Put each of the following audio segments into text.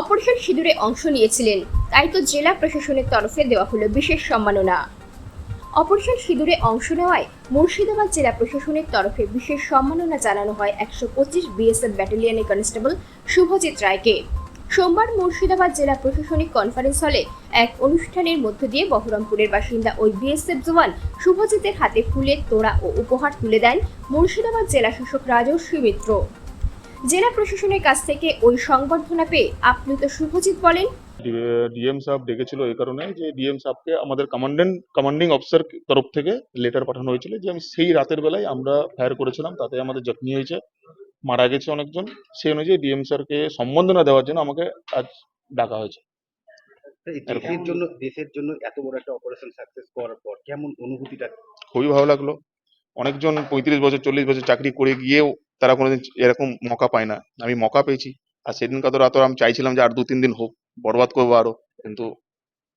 Operation সিঁদুরে অংশ নিয়েছিলেন। তাই তো জেলা প্রশাসনের তরফে দেওয়া হলো বিশেষ সম্মাননা। অপারেশন সিঁদুরে অংশ নেওয়ায় মুর্শিদাবাদ জেলা প্রশাসনের তরফে বিশেষ সম্মাননা জানানো হয় একশো পঁচিশ বিএসএফ ব্যাটালিয়নের কনস্টেবল শুভজিৎ রায়কে। সোমবার মুর্শিদাবাদ জেলা প্রশাসনিক কনফারেন্স হলে এক অনুষ্ঠানের মধ্য দিয়ে বহরমপুরের বাসিন্দা ওই বিএসএফ জওয়ান শুভজিতের হাতে ফুলের তোড়া ও উপহার তুলে দেন মুর্শিদাবাদ জেলা শাসক রাজস্বী মিত্র। জেলা প্রশাসনের কাছ থেকে ওই সংবর্ধনা পেয়ে আপ্লুত শুভজিৎ বলেন ডিএম সাহেব ডেকেছিল এই কারণে যে ডিএম সাহেবকে আমাদের কমান্ডেন্ট কমান্ডিং অফিসার তরফ থেকে লেটার পাঠানো হয়েছিল যে আমি সেই রাতের বেলায় আমরা ফায়ার করেছিলাম তাতে আমাদের জখমি হয়েছে মারা গেছে অনেকজন। সেই অনুযায়ী ডিএম স্যারকে সম্বর্ধনা দেওয়ার জন্য আমাকে আজ ডাকা হয়েছে। এই দেশের জন্য দেশের জন্য এত বড় একটা অপারেশন সাকসেস করার পর কেমন অনুভূতিটা? খুবই ভালো লাগল। অনেকজন পঁয়ত্রিশ বছর চল্লিশ বছর চাকরি করে গিয়েও তারা কোনোদিন এরকম মকা পায় না। আমি মকা পেয়েছি। আর সেদিন কত রাত আমি চাইছিলাম যে আর দু তিন দিন হোক বরবাদ করব আরও। কিন্তু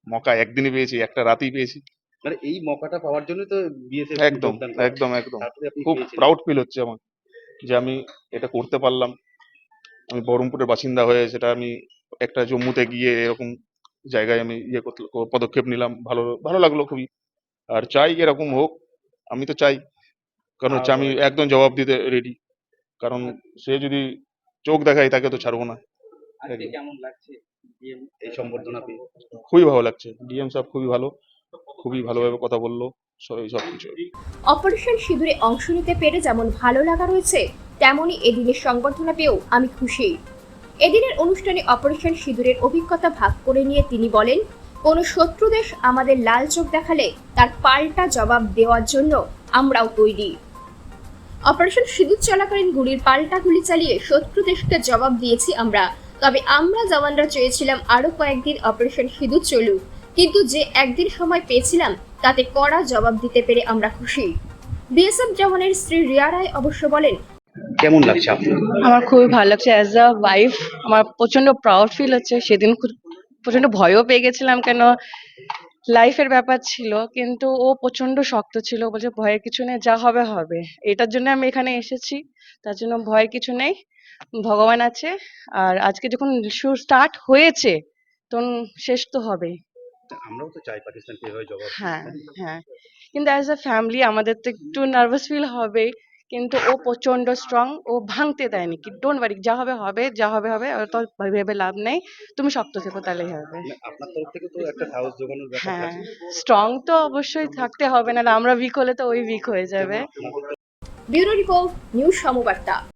মকা একদিনই পেয়েছি একটা রাতেই পেয়েছি। মানে এই মকাটা পাওয়ার জন্য তো বিএসএফ একদম একদম একদম। খুব প্রাউড ফিল হচ্ছে আমার যে আমি এটা করতে পারলাম। আমি বহরমপুরের বাসিন্দা হয়ে সেটা আমি একটা জম্মুতে গিয়ে এরকম জায়গায় আমি ইয়ে করতে পদক্ষেপ নিলাম। ভালো ভালো লাগল খুবই। আর চাই এরকম হোক আমি তো চাই। কারণ হচ্ছে আমি একদম জবাব দিতে রেডি কারণ সে যদি চোখ দেখায় তাকে তো ছাড়বো না। এই সম্বর্ধনা পেয়ে? খুবই ভালো লাগছে। ডিএম সাহেব খুবই ভালো খুবই ভালোভাবে কথা বলল অপারেশন সিঁদুরে অংশ নিতে পেরে যেমন ভালো লাগা রয়েছে তেমনই এদিনের সংবর্ধনা পেয়েও আমি খুশি। এদিনের অনুষ্ঠানে অপারেশন সিঁদুরের অভিজ্ঞতা ভাগ করে নিয়ে তিনি বলেন কোনো শত্রু দেশ আমাদের লাল চোখ দেখালে তার পাল্টা জবাব দেওয়ার জন্য আমরাও তৈরি। অপারেশন সিঁদুর চলাকালীন গুলির পাল্টা গুলি চালিয়ে শত্রু দেশকে জবাব দিয়েছি আমরা। তবে আমরা জওয়ানরা চেয়েছিলাম আরও কয়েকদিন অপারেশন সিঁদুর চলুক। কিন্তু যে একদিন সময় পেয়েছিলাম তাতে কড়া জবাব দিতে পেরে আমরা খুশি। বিএসএফ জওয়ানের স্ত্রী রিয়া রায় অবশ্য বলেন কেমন লাগছে আপনার? আমার খুবই ভালো লাগছে অ্যাজ আ ওয়াইফ আমার প্রচণ্ড প্রাউড ফিল হচ্ছে। সেদিন খুব প্রচণ্ড ভয়ও পেয়ে গেছিলাম কেন? লাইফের ব্যাপার ছিল কিন্তু ও প্রচণ্ড শক্ত ছিল বলছে ভয়ের কিছু নেই যা হবে হবে। এটার জন্য আমি এখানে এসেছি তার জন্য ভয়ের কিছু নেই ভগবান আছে আর আজকে যখন শু স্টার্ট হয়েছে তখন শেষ তো হবেই। আমরাও তো চাই পাকিস্তান হয়ে জবাব হ্যাঁ হ্যাঁ। কিন্তু অ্যাজ আ ফ্যামিলি আমাদের তো একটু নার্ভাস ফিল হবেই। কিন্তু ও প্রচণ্ড স্ট্রং ও ভাঙতে দেয়নি কি ডোন্ট ওয়ারি যা হবে হবে যা হবে হবে অত ভেবে লাভ নেই তুমি শক্ত থেকো তাহলেই হবে। মানে আপনার তরফ থেকে তো একটা সাহস জোগানোর ব্যাপার হ্যাঁ আছে স্ট্রং তো অবশ্যই থাকতে হবে না আমরা উইক হলে তো ওই উইক হয়ে যাবে। Bureau report news সমবার্তা।